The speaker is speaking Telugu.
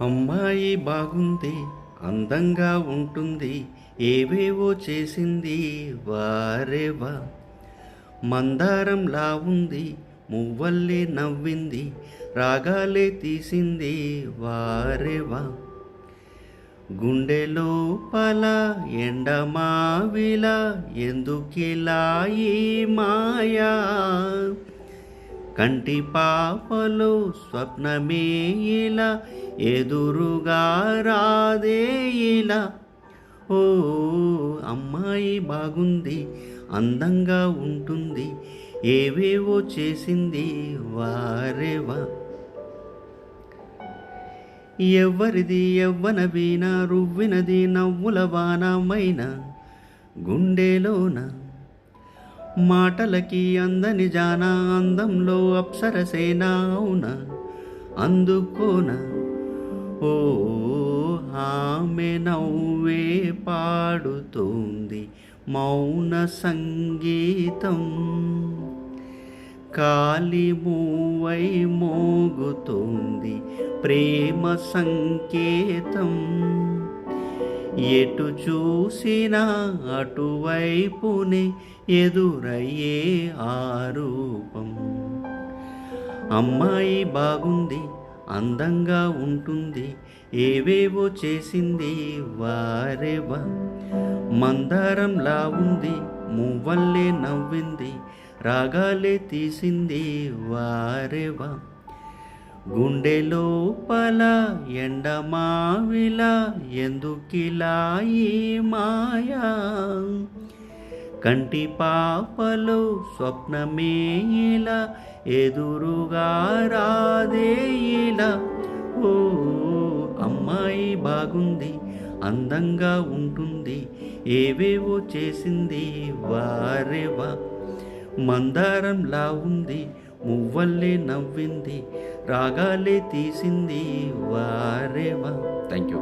అమ్మాయి బాగుంది అందంగా ఉంటుంది ఏవేవో చేసింది వారేవా మందారంలా ఉంది మువ్వల్లే నవ్వింది రాగాలే తీసింది వారేవా గుండె లోపల ఎండమావిలా ఎందుకిలా ఈ మాయా? కంటి పాపలు స్వప్నమే ఇలా ఎదురుగా రాదే ఇలా. ఓ అమ్మాయి బాగుంది అందంగా ఉంటుంది ఏవేవో చేసింది వారేవా ఎవ్వరిది ఎవ్వన వీణ రువ్వినది నవ్వుల వానమైన గుండెలోన మాటలకి అందని జానా అందంలో అప్సరసేనా అవునా? అందుకోన ఓ ఆమె నవ్వే పాడుతోంది మౌన సంగీతం. కాలి మూవై మోగుతోంది ప్రేమ సంకేతం. ఎటు చూసినా అటువైపునే ఎదురయ్యే ఆ రూపం. అమ్మాయి బాగుంది అందంగా ఉంటుంది ఏవేవో చేసింది వారేవా. మందారంలా ఉంది మువ్వల్లే నవ్వింది రాగాలే తీసింది వారేవా. గుండె లోపల ఎండమావిలా ఎందుకిలా ఈ మాయా? కంటి పాపలు స్వప్నమే ఇలా ఎదురుగా రాదే ఇలా. ఓ అమ్మాయి బాగుంది అందంగా ఉంటుంది ఏవేవో చేసింది వారేవా? మందారంలా ఉంది మువ్వల్లే నవ్వింది రాగాలే తీసింది వారేవా థ్యాంక్ యూ